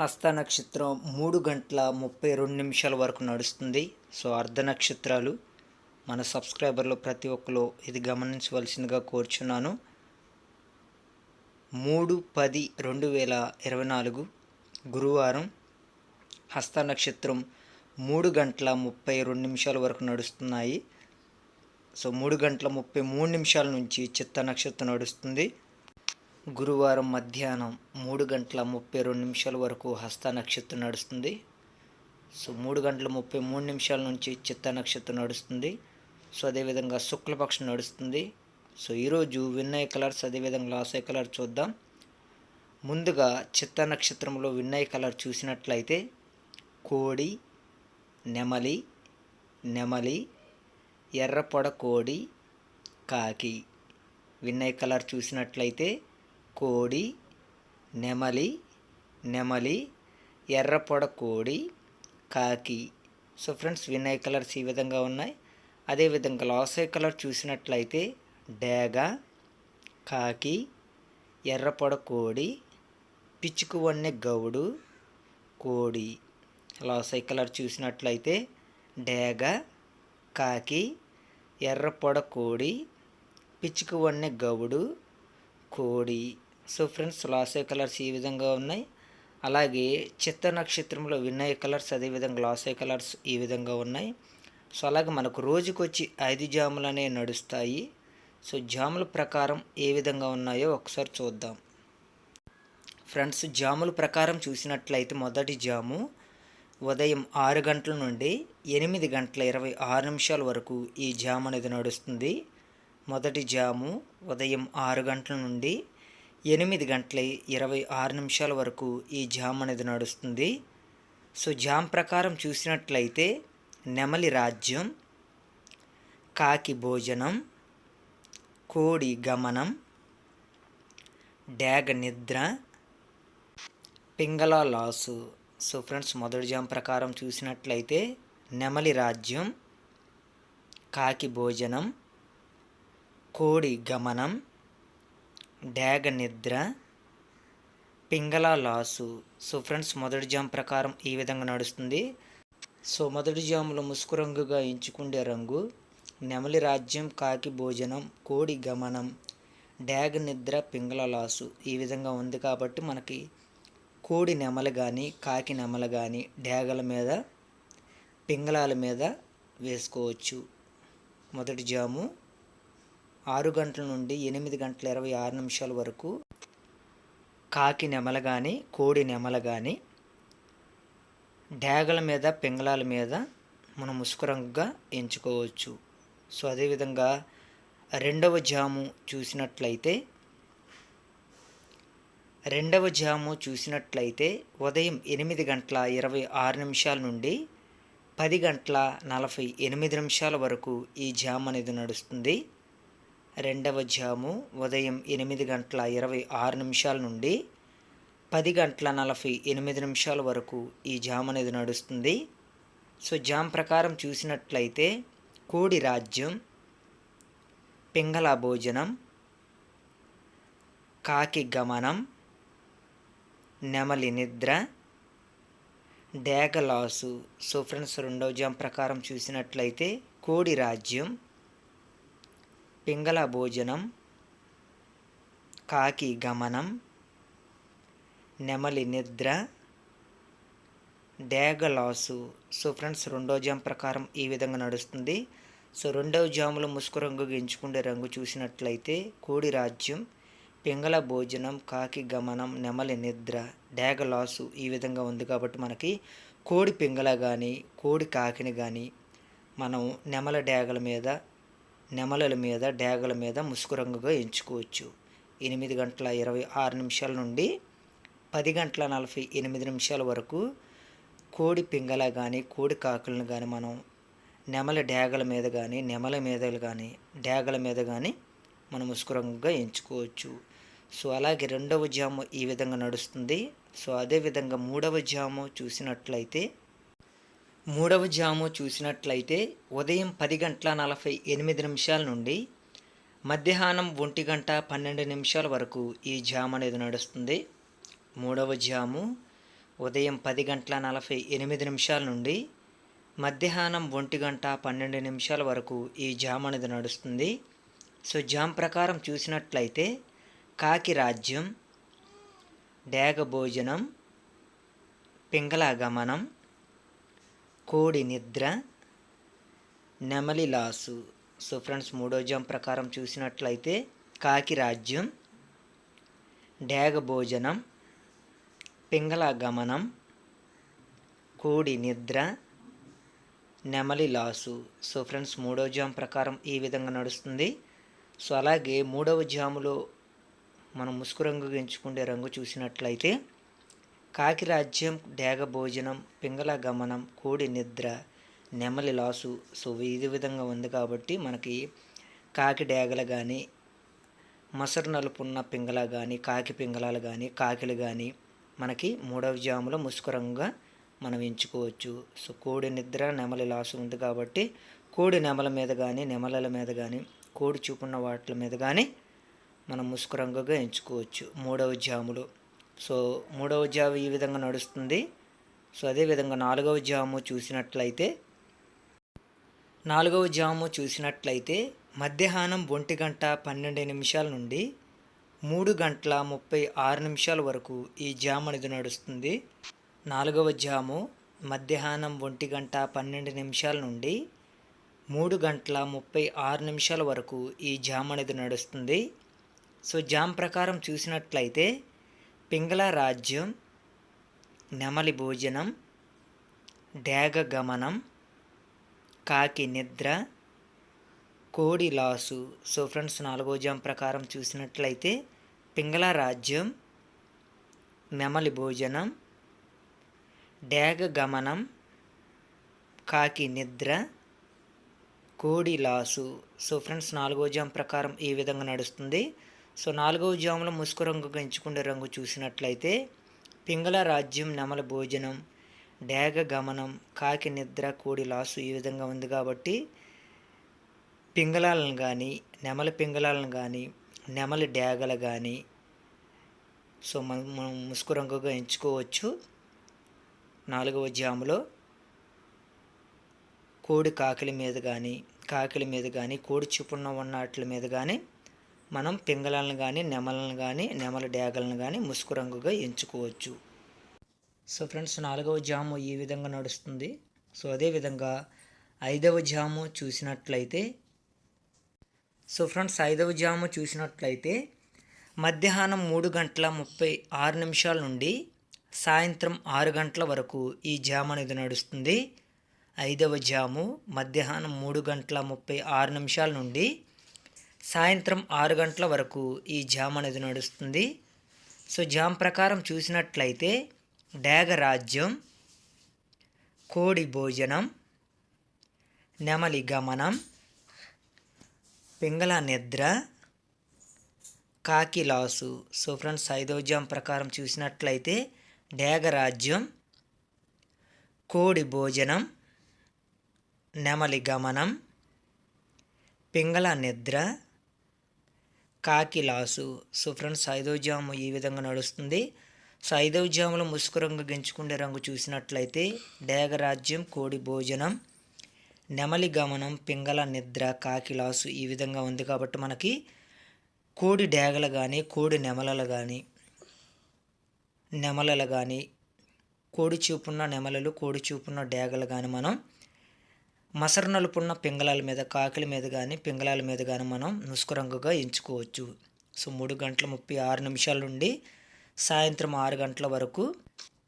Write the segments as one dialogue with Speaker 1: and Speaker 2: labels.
Speaker 1: హస్త నక్షత్రం మూడు గంటల ముప్పై రెండు నిమిషాల వరకు నడుస్తుంది. సో అర్ధ నక్షత్రాలు మన సబ్స్క్రైబర్లు ప్రతి ఒక్కరు ఇది గమనించవలసిందిగా కోరుచున్నాను. మూడు పది రెండు వేల ఇరవై నాలుగు గురువారం హస్త నక్షత్రం మూడు గంటల ముప్పై రెండు నిమిషాల వరకు నడుస్తున్నాయి. సో మూడు గంటల ముప్పై మూడు నిమిషాల నుంచి చిత్త నక్షత్రం నడుస్తుంది. గురువారం మధ్యాహ్నం మూడు గంటల ముప్పై రెండు నిమిషాల వరకు హస్త నక్షత్రం నడుస్తుంది. సో మూడు గంటల ముప్పై మూడు నిమిషాల నుంచి చిత్త నక్షత్రం నడుస్తుంది. సో అదేవిధంగా శుక్లపక్షం నడుస్తుంది. సో ఈరోజు విన్నయ కలర్స్ అదేవిధంగా లాసే కలర్ చూద్దాం. ముందుగా చిత్త నక్షత్రంలో విన్నయ కలర్ చూసినట్లయితే కోడి నెమలి నెమలి ఎర్రపొడ కోడి కాకి. విన్నయ కలర్ చూసినట్లయితే కోడి నెమలి నెమలి ఎర్రపొడ కోడి కాకి. సో ఫ్రెండ్స్ వినయ్ కలర్స్ ఈ విధంగా ఉన్నాయి. అదేవిధంగా లాసే కలర్ చూసినట్లయితే డేగ కాకి ఎర్రపొడ కోడి పిచ్చుకు వన్నె గౌడు కోడి. లాసై కలర్ చూసినట్లయితే డేగ కాకి ఎర్రపొడ కోడి పిచ్చుకు వన్నె గౌడు కోడి. సో ఫ్రెండ్స్ లాసే కలర్స్ ఈ విధంగా ఉన్నాయి. అలాగే చిత్త నక్షత్రంలో వినయ కలర్స్ అదేవిధంగా లాసే కలర్స్ ఈ విధంగా ఉన్నాయి. సో అలాగే మనకు రోజుకొచ్చి ఐదు జాములు అనేవి నడుస్తాయి. సో జాముల ప్రకారం ఏ విధంగా ఉన్నాయో ఒకసారి చూద్దాం. ఫ్రెండ్స్ జాముల ప్రకారం చూసినట్లయితే మొదటి జాము ఉదయం ఆరు గంటల నుండి ఎనిమిది గంటల ఇరవై ఆరు నిమిషాల వరకు ఈ జాము అనేది నడుస్తుంది. మొదటి జాము ఉదయం ఆరు గంటల నుండి ఎనిమిది గంటల ఇరవై ఆరు నిమిషాల వరకు ఈ జామ్ అనేది నడుస్తుంది. సో జామ్ ప్రకారం చూసినట్లయితే నెమలి రాజ్యం కాకి భోజనం కోడి గమనం డ్యాగ నిద్ర పింగళ లాసు. సో ఫ్రెండ్స్ మొదటి జామ్ ప్రకారం చూసినట్లయితే నెమలి రాజ్యం కాకి భోజనం కోడి గమనం డ్యాగ నిద్ర పింగళ లాసు సో ఫ్రెండ్స్ మొదటి జామ్ ప్రకారం ఈ విధంగా నడుస్తుంది. సో మొదటి జాములో ముసుకు రంగుగా ఎంచుకుండే రంగు నెమలి రాజ్యం కాకి భోజనం కోడి గమనం డాగ నిద్ర పింగళ లాసు ఈ విధంగా ఉంది కాబట్టి మనకి కోడి నెమలు కానీ కాకి నెమలు కానీ డ్యాగల మీద పింగళాల మీద వేసుకోవచ్చు. మొదటి జాము. ఆరు గంటల నుండి ఎనిమిది గంటల ఇరవై ఆరు నిమిషాల వరకు కాకి నెమల కానీ కోడి నెమల కానీ డ్యాగల మీద పింగళాల మీద మనం ముసుగు ఎంచుకోవచ్చు. సో అదేవిధంగా రెండవ జాము చూసినట్లయితే రెండవ జాము చూసినట్లయితే ఉదయం ఎనిమిది గంటల ఇరవై ఆరు నిమిషాల నుండి పది గంటల నలభై ఎనిమిది నిమిషాల వరకు ఈ జామ్ అనేది నడుస్తుంది. రెండవ జాము ఉదయం ఎనిమిది గంటల ఇరవై ఆరు నిమిషాల నుండి పది గంటల నలభై ఎనిమిది నిమిషాల వరకు ఈ జామ్ అనేది నడుస్తుంది. సో జామ్ ప్రకారం చూసినట్లయితే కోడి రాజ్యం పింగళ భోజనం కాకి గమనం నెమలి నిద్ర డేగలాసు సో ఫ్రెండ్స్ రెండవ జామ్ ప్రకారం చూసినట్లయితే కోడి రాజ్యం పింగళ భోజనం కాకి గమనం నెమలి నిద్ర డేగలాసు సో ఫ్రెండ్స్ రెండో జామ్ ప్రకారం ఈ విధంగా నడుస్తుంది. సో రెండవ జాములో ముసుకు రంగు ఎంచుకునే రంగు చూసినట్లయితే కోడి రాజ్యం పింగళ భోజనం కాకి గమనం నెమలి నిద్ర డేగలాసు ఈ విధంగా ఉంది కాబట్టి మనకి కోడి పింగళ కానీ కోడి కాకిని కానీ మనం నెమల డేగల మీద నెమలల మీద డేగల మీద ముసుగు రంగుగా ఎంచుకోవచ్చు. ఎనిమిది గంటల ఇరవై ఆరు నిమిషాల నుండి పది గంటల నలభై ఎనిమిది నిమిషాల వరకు కోడి పింగళ కానీ కోడి కాకులను కానీ మనం నెమల డేగల మీద కానీ నెమల మీదలు కానీ డేగల మీద కానీ మనం ముసుకురంగుగా ఎంచుకోవచ్చు. సో అలాగే రెండవ జాము ఈ విధంగా నడుస్తుంది. సో అదేవిధంగా మూడవ జాము చూసినట్లయితే మూడవ జాము చూసినట్లయితే ఉదయం పది గంటల నలభై ఎనిమిది నిమిషాల నుండి మధ్యాహ్నం ఒంటి గంట పన్నెండు నిమిషాల వరకు ఈ జాము అనేది నడుస్తుంది. మూడవ జాము ఉదయం పది గంటల నలభై ఎనిమిది నిమిషాల నుండి మధ్యాహ్నం ఒంటి గంట పన్నెండు నిమిషాల వరకు ఈ జామ్ అనేది నడుస్తుంది. సో జామ్ ప్రకారం చూసినట్లయితే కాకి రాజ్యం డేగ భోజనం పింగళ గమనం కోడి నిద్ర నెమలి లాసు. సో ఫ్రెండ్స్ మూడో జామ్ ప్రకారం చూసినట్లయితే కాకి రాజ్యం డేగ భోజనం పింగళ గమనం కోడి నిద్ర నెమలి లాసు. సో ఫ్రెండ్స్ మూడో జామ్ ప్రకారం ఈ విధంగా నడుస్తుంది. సో అలాగే మూడవ జాములో మనం ముసుగు రంగు ఎంచుకునే రంగు చూసినట్లయితే కాకి రాజ్యం డేగ భోజనం పింగళ గమనం కోడి నిద్ర నెమలి లాసు సో ఇది విధంగా ఉంది కాబట్టి మనకి కాకి డేగలు కానీ మసరు నలుపున్న పింగళ కానీ కాకి పింగళాలు కానీ కాకిలు కానీ మనకి మూడవ జాములో ముసుగు మనం ఎంచుకోవచ్చు. సో కోడి నిద్ర నెమలి లాసు ఉంది కాబట్టి కోడి నెమల మీద కానీ నెమలల మీద కానీ కోడి చూపున్న వాటి మీద కానీ మనం ముసుగు ఎంచుకోవచ్చు మూడవ జాములో. సో మూడవ జాము ఈ విధంగా నడుస్తుంది. సో అదేవిధంగా నాలుగవ జాము చూసినట్లయితే నాలుగవ జాము చూసినట్లయితే మధ్యాహ్నం ఒంటి గంట పన్నెండు నిమిషాల నుండి మూడు గంటల ముప్పై ఆరు నిమిషాల వరకు ఈ జామ్ అనేది నడుస్తుంది. నాలుగవ జాము మధ్యాహ్నం ఒంటి గంట పన్నెండు నిమిషాల నుండి మూడు గంటల ముప్పై ఆరు నిమిషాల వరకు ఈ జామ్ అనేది నడుస్తుంది. సో జామ్ ప్రకారం చూసినట్లయితే పింగళ రాజ్యం నెమలి భోజనం డేగ గమనం కాకి నిద్ర కోడి లాసు. సో ఫ్రెండ్స్ నాలుగో జాం ప్రకారం చూసినట్లయితే పింగళ రాజ్యం నెమలి భోజనం డేగ గమనం కాకి నిద్ర కోడి లాసు. సో ఫ్రెండ్స్ నాలుగో జాం ప్రకారం ఈ విధంగా నడుస్తుంది. సో నాలుగవ జాములో ముసుగు రంగు ఎంచుకునే రంగు చూసినట్లయితే పింగళ రాజ్యం నెమల భోజనం డేగ గమనం కాకి నిద్ర కోడి లాసు ఈ విధంగా ఉంది కాబట్టి పింగళాలను కానీ నెమలి పింగళాలను కానీ నెమలి డేగలు కానీ సో మనం మనం రంగుగా ఎంచుకోవచ్చు. నాలుగవ జాములో కోడి కాకిల మీద కానీ కాకిల మీద కానీ కోడి చూపున్న ఉన్న వాటి మీద కానీ మనం పింగళాలను కానీ నెమలను కానీ నెమల డేగలను కానీ ముసుగు రంగుగా ఎంచుకోవచ్చు. సో ఫ్రెండ్స్ నాలుగవ జాము ఈ విధంగా నడుస్తుంది. సో అదేవిధంగా ఐదవ జాము చూసినట్లయితే సో ఫ్రెండ్స్ ఐదవ జాము చూసినట్లయితే మధ్యాహ్నం మూడు గంటల ముప్పై ఆరు నిమిషాల నుండి సాయంత్రం ఆరు గంటల వరకు ఈ జాము అనేది నడుస్తుంది. ఐదవ జాము మధ్యాహ్నం మూడు గంటల ముప్పై ఆరు నిమిషాల నుండి సాయంత్రం ఆరు గంటల వరకు ఈ జామ్ అనేది నడుస్తుంది. సో జామ్ ప్రకారం చూసినట్లయితే డాగ రాజ్యం కోడి భోజనం నెమలి గమనం పింగళ నిద్ర కాకి లాసు. సో ఫ్రెండ్స్ ఐదో జామ్ ప్రకారం చూసినట్లయితే డేగ రాజ్యం కోడి భోజనం నెమలి గమనం పింగళ నిద్ర కాకి లాసు. సో ఫ్రెండ్స్ ఐదవ ఈ విధంగా నడుస్తుంది. సో ముసుకు రంగు గెంచుకునే రంగు చూసినట్లయితే డేగరాజ్యం కోడి భోజనం నెమలి గమనం పింగళ నిద్ర కాకి లాసు ఈ విధంగా ఉంది కాబట్టి మనకి కోడి డేగలు కానీ కోడి నెమలలు కానీ నెమలలు కానీ కోడి చూపున్న నెమలలు కోడి చూపున్న డేగలు కానీ మనం మసరు నలుపున్న పింగళాల మీద కాకిల మీద కానీ పింగళాల మీద కానీ మనం నుసుకు రంగుగా ఎంచుకోవచ్చు. సో మూడు గంటల ముప్పై ఆరు నిమిషాల నుండి సాయంత్రం ఆరు గంటల వరకు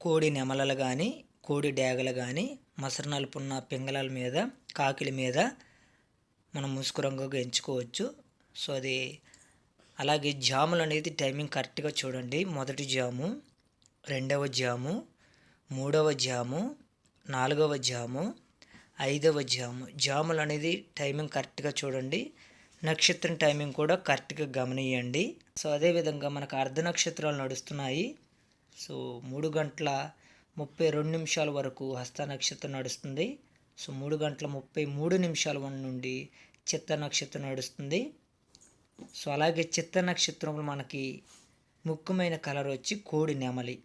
Speaker 1: కోడి నెమలలు కానీ కోడి డేగలు కానీ మసరు నలుపున్న పింగళాల మీద కాకిల మీద మనం ముసుగు రంగుగా ఎంచుకోవచ్చు. సో అది అలాగే జాములు అనేది టైమింగ్ కరెక్ట్గా చూడండి. మొదటి జాము రెండవ జాము మూడవ జాము నాలుగవ జాము ఐదవ జాము. జాములు అనేది టైమింగ్ కరెక్ట్గా చూడండి. నక్షత్రం టైమింగ్ కూడా కరెక్ట్గా గమనియండి. సో అదేవిధంగా మనకు అర్ధ నక్షత్రాలు నడుస్తున్నాయి. సో మూడు గంటల ముప్పై రెండు నిమిషాల వరకు హస్త నక్షత్రం నడుస్తుంది. సో మూడు గంటల ముప్పై మూడు నిమిషాల నుండి చిత్త నక్షత్రం నడుస్తుంది. సో అలాగే చిత్త నక్షత్రంలో మనకి ముఖ్యమైన కలర్ వచ్చి కోడి నెమలి.